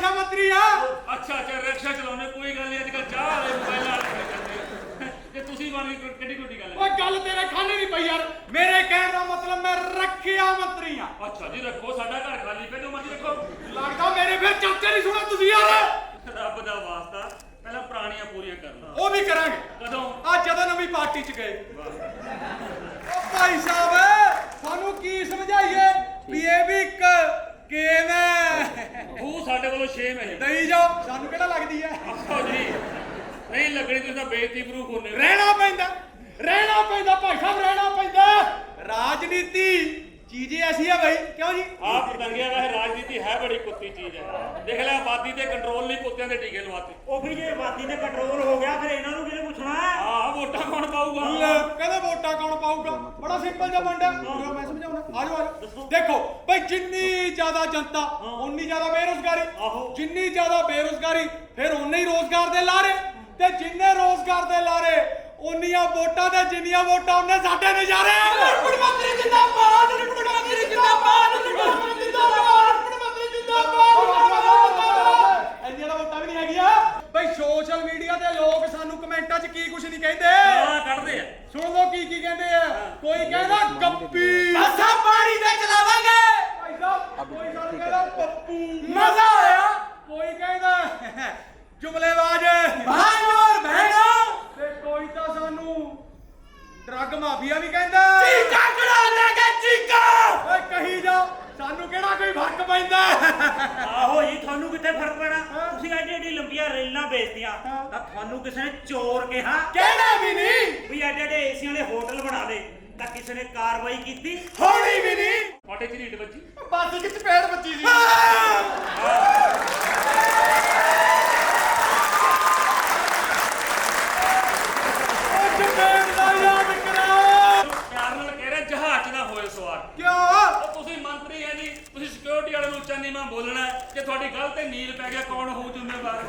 ਰੱਖਿਆ ਮੰਤਰੀ ਆ। ਅੱਛਾ ਅੱਛਾ ਰਿਕਸ਼ਾ ਚਲਾਉਣੇ ਕੋਈ ਗੱਲ ਨਹੀਂ ਅੱਜ ਚਾਹ ਵਾਲੇ ਮੋਬਾਈਲ ਵਾਲੇ ਕਰਦੇ ਤੁਸੀਂ ਬਣ ਗਏ ਕਿੱਡੀ ਕਿੱਡੀ ਗੱਲ ਓਏ ਗੱਲ ਤੇਰੇ ਖਾਨੇ ਨਹੀਂ ਪਈ ਯਾਰ। ਮੇਰੇ ਕਹਿਣ ਦਾ ਮਤਲਬ ਮੈਂ ਰੱਖਿਆ ਮੰਤਰੀ ਆ। ਅੱਛਾ ਜੀ ਰੱਖੋ ਸਾਡਾ ਘਰ ਖਾਲੀ ਪਿਆ ਜੋ ਮਰਜ਼ੀ ਰੱਖੋ। ਲੱਗਦਾ ਮੇਰੇ ਫਿਰ ਚਾਚੇ ਨਹੀਂ ਸੁਣਾ ਤੁਸੀਂ ਯਾਰ। ਰੱਬ ਦਾ ਵਾਸਤਾ ਪਹਿਲਾਂ ਪੁਰਾਣੀਆਂ ਪੂਰੀਆਂ ਕਰਨਾ ਉਹ ਵੀ ਕਰਾਂਗੇ। ਕਦੋਂ? ਆ ਜਦੋਂ ਨਵੀਂ ਪਾਰਟੀ ਚ ਗਏ। ਉਹ ਭਾਈ ਸਾਹਿਬ ਵੱਲੋਂ ਛੇ ਮਹੀਨੇ। ਨਹੀਂ ਜਾਓ ਸਾਨੂੰ ਕਿਹੜਾ ਲੱਗਦੀ ਹੈ? ਆਹੋ ਜੀ। ਨਹੀਂ ਲੱਗਣੀ ਤੁਸੀਂ ਤਾਂ ਬੇਇੱਜ਼ਤੀ ਪ੍ਰੂਫ ਹੋਣੇ ਰਹਿਣਾ ਪੈਂਦਾ ਰਹਿਣਾ ਪੈਂਦਾ ਭਾਈ ਸਾਹਿਬ ਰਹਿਣਾ ਪੈਂਦਾ। ਰਾਜਨੀਤੀ ਚੀਜ਼ੇ ਐਸੀ ਆ ਬਈ ਕਿਉਂ ਜੀ? ਆਹ ਪਤੰਗਿਆ ਵੈਸੇ ਰਾਜਨੀਤੀ ਹੈ ਬੜੀ ਕੁੱਤੀ ਚੀਜ਼ ਹੈ। ਦੇਖ ਲੈ ਆਬਾਦੀ ਤੇ ਕੰਟਰੋਲ ਲਈ ਕੁੱਤਿਆਂ ਦੇ ਟੀਕੇ ਲਵਾਤੇ। ਉਹ ਵੀ ਜੇ ਆਬਾਦੀ ਤੇ ਕੰਟਰੋਲ ਹੋ ਗਿਆ ਫਿਰ ਇਹਨਾਂ ਨੂੰ ਕਿਹਨੇ ਪੁੱਛਣਾ ਆਹ ਵੋਟਾਂ ਕੌਣ ਪਾਊਗਾ? ਕਹਿੰਦੇ ਵੋਟਾਂ ਕੌਣ ਪਾਊਗਾ? ਬੜਾ ਸਿੰਪਲ ਜਿਹਾ ਬੰਦਾ ਮੈਂ ਸਮਝਾਉਣਾ। ਆਜੋ ਆਜੋ ਦੇਖੋ ਬਈ ਜਿੰਨੀ ਜ਼ਿਆਦਾ ਜਨਤਾ ਉਨੀ ਜ਼ਿਆਦਾ ਬੇਰੋਜ਼ਗਾਰੀ। ਆਹੋ। ਜਿੰਨੀ ਜ਼ਿਆਦਾ ਬੇਰੋਜ਼ਗਾਰੀ ਫਿਰ ਉਨੇ ਹੀ ਰੋਜ਼ਗਾਰ ਦੇ ਲਾਰੇ। ਤੇ ਜਿੰਨੇ ਰੋਜ਼ਗਾਰ ਦੇ ਲਾਰੇ ਉਨੀਆਂ ਵੋਟਾਂ ਤੇ ਜਿੰਨੀਆਂ ਵੋਟਾਂ ਉਹਨੇ ਸਾਡੇ ਨਜ਼ਾਰੇ। ਰਿਪੜ ਮੰਤਰੀ ਜਿੰਦਾਬਾਦ 'ਚ ਕੀ ਕੁਝ ਨਹੀਂ ਕਹਿੰਦੇ? ਗਾਲਾਂ ਕੱਢਦੇ ਆ। ਸੁਣ ਲਓ ਕੀ ਕੀ ਕਹਿੰਦੇ ਆ। ਕੋਈ ਕਹਿੰਦਾ ਗੱਪੀ। ਅਸਾਂ ਪਾਣੀ ਤੇ ਚਲਾਵਾਂਗੇ। ਭਾਈ ਸਾਹਿਬ ਕੋਈ ਸਾਨੂੰ ਕਹਿੰਦਾ ਪੱਪੂ ਮਜ਼ਾ ਆਇਆ। ਕੋਈ ਕਹਿੰਦਾ ਜੁਮਲੇਬਾਜ਼। ਭਾਈ ਔਰ ਭੈਣੋ ਤੇ ਕੋਈ ਤਾਂ ਸਾਨੂੰ ਡਰੱਗ ਮਾਫੀਆ ਵੀ ਕਹਿੰਦਾ ਚੀਕਾ ਕੜਾ ਦੇਗੇ ਚੀਕਾ ਓਏ ਕਹੀ ਜਾ ਸਾਨੂੰ ਕਿਹੜਾ ਕੋਈ ਫ਼ਰਕ ਪੈਂਦਾ ਆਹੋ ਜੀ ਤੁਹਾਨੂੰ ਕਿੱਥੇ ਫ਼ਰਕ ਪੈਣਾ ਤੁਸੀਂ ਐਡੀ ਐਡੀ ਲੰਬੀਆਂ ਰੇਲਾਂ ਵੇਚਦੀਆਂ ਤਾਂ ਤੁਹਾਨੂੰ ਕਿਸੇ ਨੇ ਚੋਰ ਕਿਹਾ? ਕਹਿਣਾ ਵੀ ਨਹੀਂ। ਵੀ ਐਡੇ ਐਡੇ ਏਸੀ ਵਾਲੇ ਹੋਟਲ ਬਣਾ ਦੇ ਤਾਂ ਕਿਸੇ ਨੇ ਕਾਰਵਾਈ ਕੀਤੀ? ਹੋਣੀ ਵੀ ਨਹੀਂ। ਫਾਟੇ ਚ ਰੀਟ ਬੱਜੀ ਬਸ ਕਿ ਚਪੇੜ ਬੱਚੀ ਸੀ। ਉਹ ਚਪੇੜ ਦਾ ਯਾਦ ਕਰਾਓ। ਪਿਆਰ ਨਾਲ ਕਹਿ ਰਿਹਾ ਜਹਾਜ਼ 'ਚ ਨਾ ਹੋਏ ਸਵਾਰ। ਕਿਉਂ? ਉਹ ਤੁਸੀਂ ਮੰਤਰੀ ਹੈ ਜੀ ਤੁਸੀਂ ਸਿਕਿਉਰਿਟੀ ਵਾਲੇ ਨੂੰ ਉੱਚਾ ਨੀਵਾਂ ਬੋਲਣਾ ਹੈ। ਜੇ ਤੁਹਾਡੀ ਗੱਲ ਤੇ ਨੀਲ ਪੈ ਗਿਆ ਕੌਣ ਹੋਊ ਜ਼ਿੰਮੇਵਾਰ?